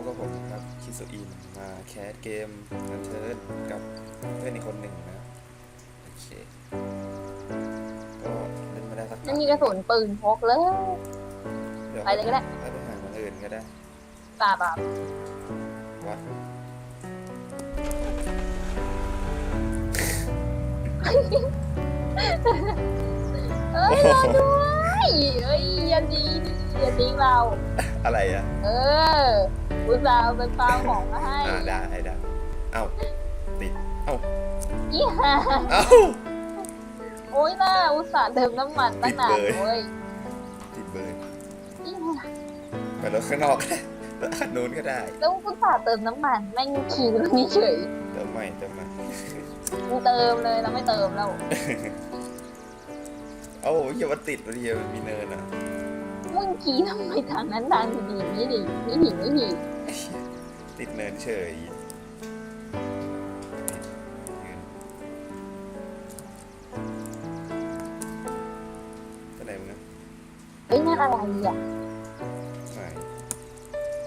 บกับผมครับคิสุอินมาแคสเกมนันเทิร์ดกับเพื่อนอีกคนหนึ่งนะโอเคก็เล่นมาได้สักพัไม่มีกระสุนปืนพกเลยเดี๋ยวไปเลยก็ได้ ไปหามันอื่นก็ได้ป่าป่าวัดเอ้ยรอด้วยเอ้ยอย่าดีดิอย่าทิ้งเรา อะไรอะเออ อุตส่าห์เอาไปปาของมาให้อ่าได้ได้เอ้าติดเอ้ายี่ห้าเอ้าโอ้ยน่าอุตส่าห์เติมน้ำมันตั้งนานติดเลยเว้ยติดเบอร์ยี่ห้าไปรถข้างนอกก็ได้รถคันนู้นก็ได้ แล้วอุตส่าห์เติมน้ำมันแม่งขี่ตรงนี้เฉยเติมใหม่เติมใหม่กูเติมเลยแล้วไม่เติมแล้วเอ้าอย่ามาติดวันเดียวมันมีเนินอะ มึงขี่ทำไมทางนั้นทางดีๆนี่ดิไม่หิไม่หิติดเนินเฉยไปไหนมึงนะเฮ้ยนั่นอะไรอะไหน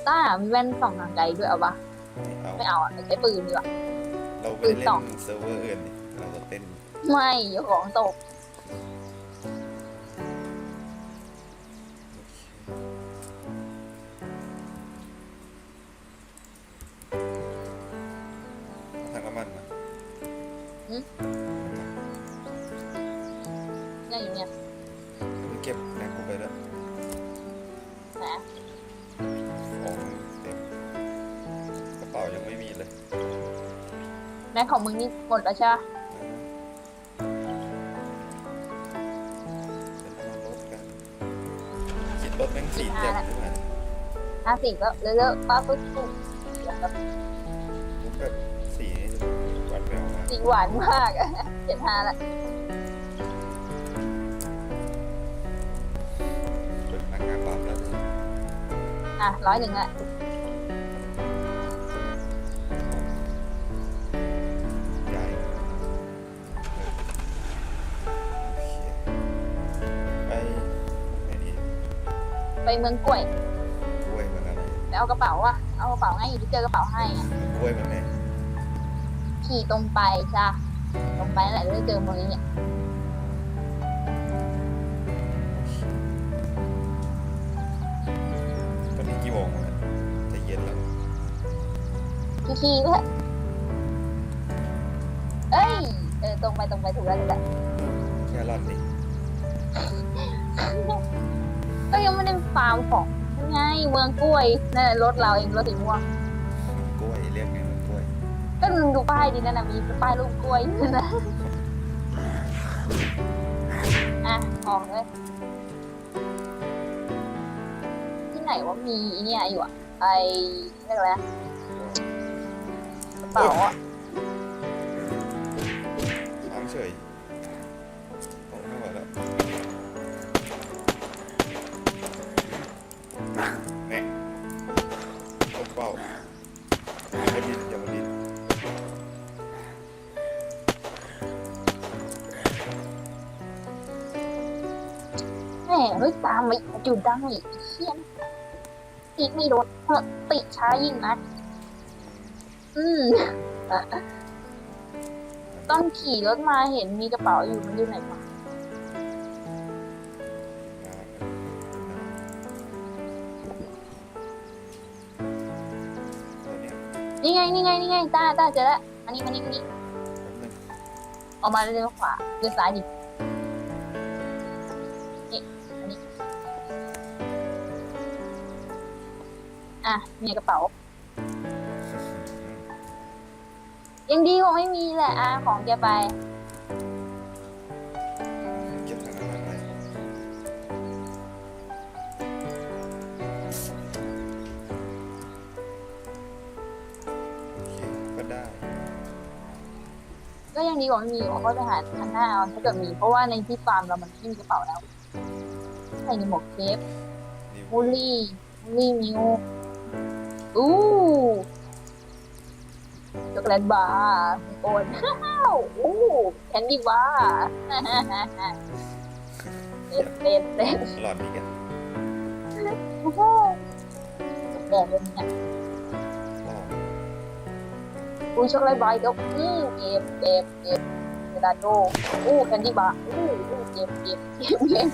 ต้ามีแว่นส่องทางไกลด้วยเอาปะไม่เอา ไม่เอาอะใช้ปืนดีกว่า เราไม่ได้ปืนสเล่องนเซิร์ฟเวอร์อื่นนี่เราก็เต้นไม่เดี๋ยวของตก เนี่ยอยู่เนี่ยไม่เก็บแม็กกูไปแล้วแหมของเต็มกระเป๋ายังไม่มีเลยแม่ของมึงนี่หมดแล้วใช่ปะเดี๋ยวเรามารถกันคิดรถแม่งสีแจ่มขึ้นมาห้าสิบก็เลิกๆป้าปุ๊บปุ๊บแล้วก็รูปแบบสีห วานแววมากสีหวานมากอะเจ็ดห้าละเป็นพนักงานรับแล้วเลยอะร้อยหนึ่งละใหญ่ไปไหนดีไปเมืองกล้วยกล้วยมันอะไรแล้วเอากระเป๋าอะเอากระเป๋าให้อยู่ที่เจอกระเป๋าให้อะกล้วยมันไหน ขี่ตรงไปจ้ะตรงไปนั่นแหละจะเจอเมืองนี้เนี่ยตอนนี้กี่โมงแล้วจะเย็นแล้วขี่ขี่เพื่อเอ้ยเออตรงไปตรงไปถูกแล้วถูกแล้วแค่รอดดิก็ยังไม่ได้ฟาร์มของยังไงเมืองกล้วยนั่นแหละรถเราเองรถสีม่วง ก็มึงดูป้ายดินั่นน่ะมีป้ายรูปกล้วยนั่นะอะออกเลยที่ไหนว่ามีไอเนี่ยอยู่อะไอเรียกอะไรนะกระเป๋าอะทางเฉย แหมเฮ้ยตามไม่จุดดังอีกเฮี้ยนติดไม่รถเฮ้ยติดช้ายิ่งนะอืมต้องขี่รถมาเห็นมีกระเป๋าอยู่มันอยู่ไหนวะเดี๋ยวเนี่ยนี่ไงนี่ไงนี่ไงตาตาเจอแล้วอันนี้มานี่มานี่แป๊บนึงออกมาเลี้ยวขวาเลี้ยวซ้ายดินี่ อันนี้อะเนี่ยกระเป๋า ยังดีกว่าไม่มีแหละอะของแกไป เก็บทางนั้นไปโอเคก็ได้ ก็ยังดีกว่าไม่มีเขาก็ไปหาคันหน้าเอาถ้าเกิดมี เพราะว่าในที่ฟาร์มเรามันไม่มีกระเป๋าแล้ว ใส่ในหมวกเทปนิวมูลลี่มูลลี่มิวอู้ช็อกโกแลตบาร์โอนว้าวอู้แคนดี้บาร์เต้นเต้นเต้นหลอดนี้กันโอ้โหแบบเป็นเนี่ยอู้ช็อกโกแลตบาร์อีกแล้วอือเก็บเก็บเก็บเวลาโดอู้แคนดี้บาร์อู้อู้เก็บเก็บเก็บเก็บ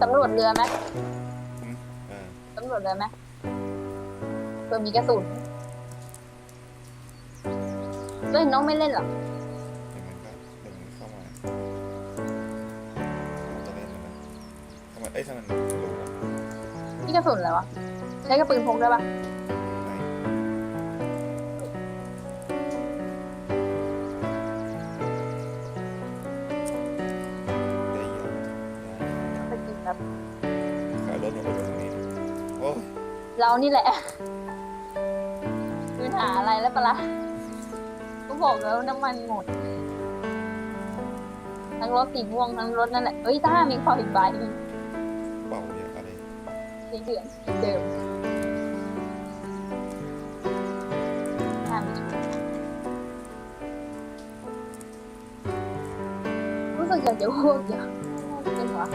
สำรวจเรือไหมเออสำรวจเรือไหมเพื่อมีกระสุนเล่นน้องไม่เล่นเหรอเดี๋ยวมันก็เดี๋ยวมันเข้ามาเราจะเล่นมันนะถ้ามันเอ้ยถ้ามันรู้อะนี่กระสุนอะไรวะ ใช้กระปืนพกได้ปะ เรานี่แหละมีปัญหาอะไรแล้วปะละ่ะก็บอกแล้วน้ำมันหมด ทั้งรถสีม่วงทั้งรถนั่นแหละ เอ้ยต้ามีขออีกใบหนึ่งเป่าเนี่ยอะไรสีเหลืองสีเดิมต้ามีชุดรู้สึกอยากจะพูดอยากเป็นวะ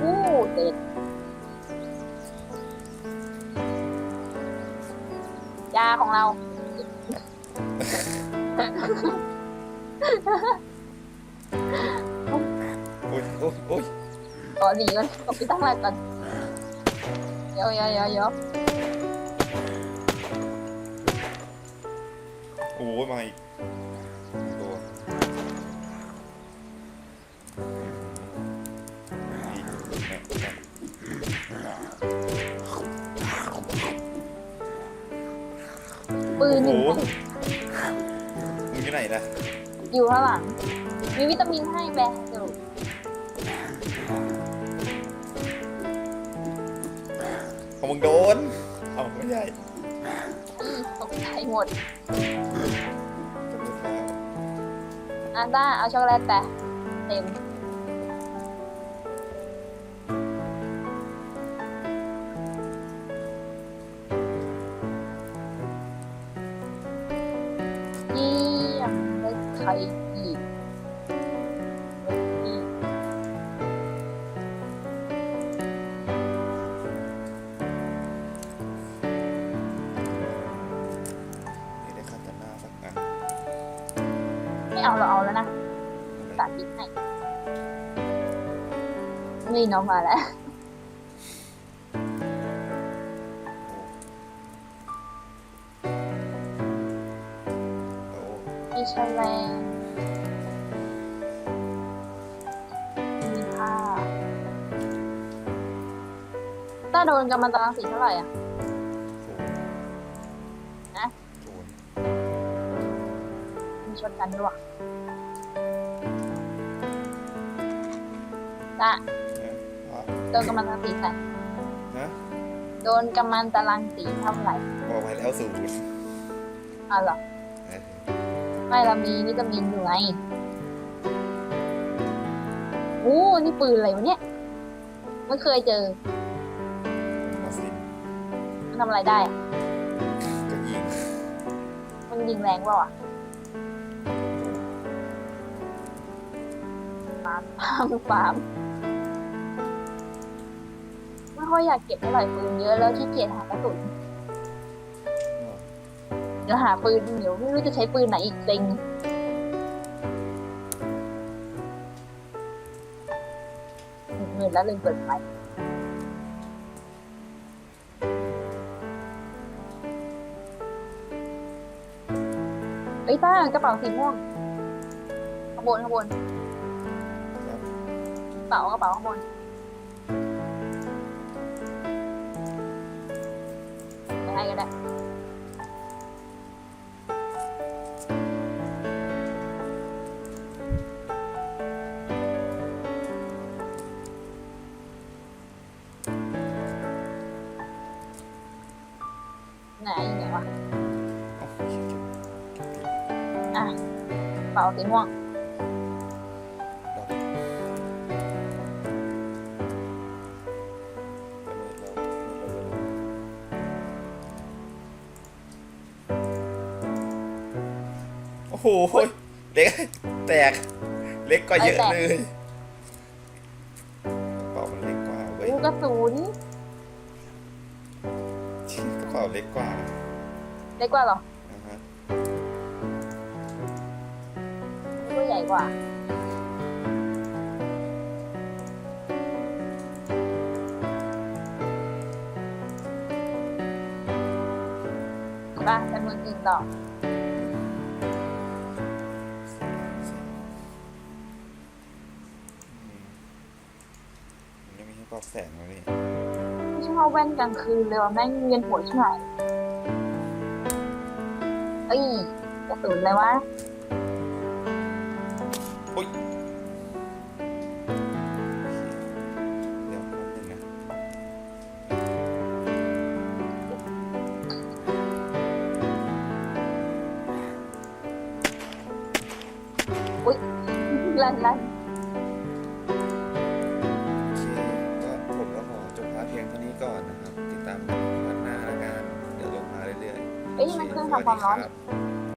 อู้เด็ด ของเรา โอ้ยโอ้ยโอ้ยขอหนีก่อนขอไปตั้งหลักก่อนเดี๋ยวเดี๋ยวเดี๋ยวเดี๋ยวโอ้ยมาอีก ปืนหโอ้นึ่งโหมึงอยู่ไหนนะอยู่ข้างหลังมีวิตามินให้แบะสรุปของมึงโดนเอาไม่ใช่อืมตกใจหมดจะไม่ฟ้าอันต้าเอาช็อกโกแลตแปะเต็ม ครอีกอีกนี่ได้คาตาน่าสักอันไม่เอาเราเอาแล้วนะสาธิตให้นี่น้องมาแล้ว มีแฉลงมีผ้าถ้าโดนกำมันตรังสีเท่าไหร่อะโหนะโหมีชนกันด้วยจ้ะนะอะโดนกำมันตรังสีใส่นะโดนกำมันตรังสีเท่าไหร่บอกไปแล้วสูตรอ๋อเหรอเออ ไม่เรามีวิตามินอยู่ไงโอ้นี่ปืนอะไรวะเนี่ยไม่เคยเจอมาสิมันทำอะไรได้อะก็ยิงมันยิงแรงเปล่าอะฟาร์มฟาร์มฟาร์มไม่ค่อยอยากเก็บเท่าไหร่ปืนเยอะแล้วขี้เกียจหากระสุน เดี๋ยวหาปืนเดี๋ยวไม่รู้จะใช้ปืนไหนอีกเซ็งเงินแล้วเลยเปิดไฟเอ้ยต้ากระเป๋าสีม่วงข้างบนข้างบนครับกระเป๋ากระเป๋าข้างบน เป๋าสีม่วงดอกแต่มือเรามือเราเลยโอ้โหเล็กแตก เล็กกว่าเยอะเลยเป่ามันเล็กกว่าเว้ยลูกกระสุนเล็กกว่า เล็กกว่าเหรอนะฮะ ใหญ่กว่าไปไปเมืองอื่นต่ออืมมันยังมีให้ปรับแสงเลยนี่ไม่ชอบแว่นกลางคืนเลยว่ะแม่งเวียนหัวชิบหายเอ้ยกระสุนเลยวะโอ้ยเดี๋ยวแป๊บนึงนะลั่นลั่นโอเคก็ผมก็ขอจบพาร์ทเพียงเท่านี้ก่อนนะครับ ติดตามกันพาร์ทหน้าละกันเดี๋ยวลงมาเรื่อยๆเอ้ยนี่มันเครื่องทำความร้อน สวัสดีบ